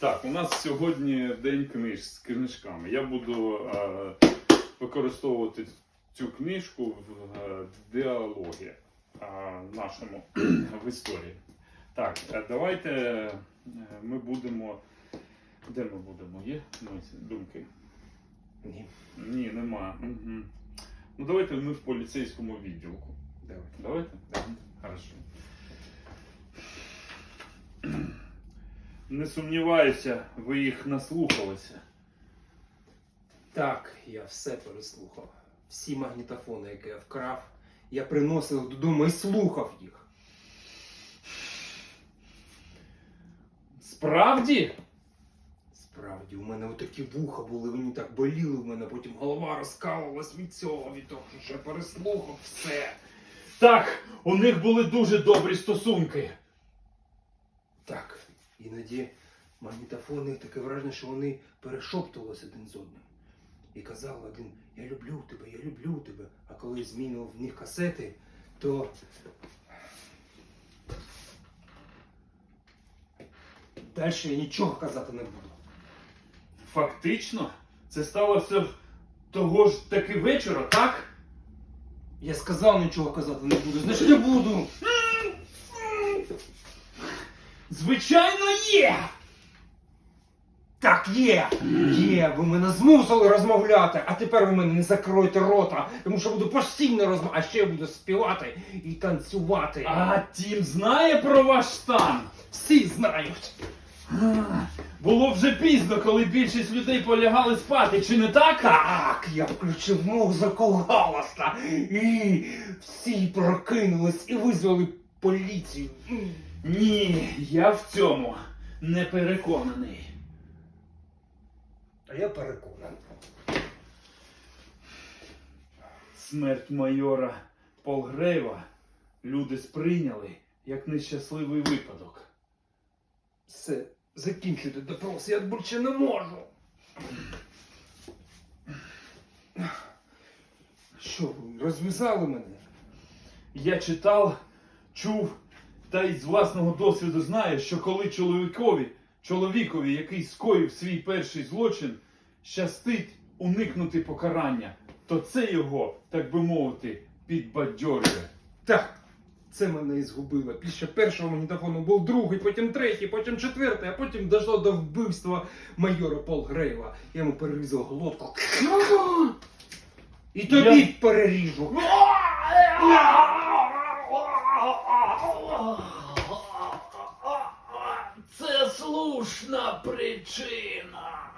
Так, у нас сьогодні день книж з книжками. Я буду е, використовувати цю книжку в е, діалогі е, нашому в історії. Так, е, давайте е, ми будемо. Де ми будемо? Є думки? Ні. Ні, нема. Угу. Ну давайте ми в поліцейському відділку. Давайте. Давайте? Хорошо. Не сумніваюся, ви їх наслухалися. Так, я все переслухав. Всі магнітофони, які я вкрав, я приносив додому і слухав їх. Справді? Справді, у мене отакі вуха були, вони так боліли в мене, потім голова розкалувалась від цього, від того, що я переслухав все. Так, у них були дуже добрі стосунки. Так, іноді магнітофони таке враження, що вони перешоптувалися один з одним. І казали один, я люблю тебе, я люблю тебе. А коли змінював в них касети, то. Далі я нічого казати не буду. Фактично, це сталося того ж таки вечора, так? Я сказав нічого казати не буду, значить не буду. Звичайно, є! Так, є! Є! Ви мене змусили розмовляти, а тепер ви мене не закроєте рота, тому що буду постійно розмовляти, а ще я буду співати і танцювати. А тім знає про ваш стан. Всі знають. Було вже пізно, коли більшість людей полягали спати, чи не так? Так, я включив музику голосно, і всі прокинулись і визвали поліцію. Ні, я в цьому не переконаний. А я переконаний. Смерть майора Полгрейва люди сприйняли як нещасливий випадок. Все, закінчуйте допрос, я більше не можу. Що, ви розв'язали мене? Я читав, чув та й з власного досвіду знаю, що коли чоловікові, чоловікові, який скоїв свій перший злочин, щастить уникнути покарання, то це його, так би мовити, підбадьорює. Так, це мене і згубило. Після першого магнітофону був другий, потім третій, потім четвертий, а потім дійшло до вбивства майора Полгрейва. Я йому перерізав глотку. І тобі Я- переріжу. Слушна причина.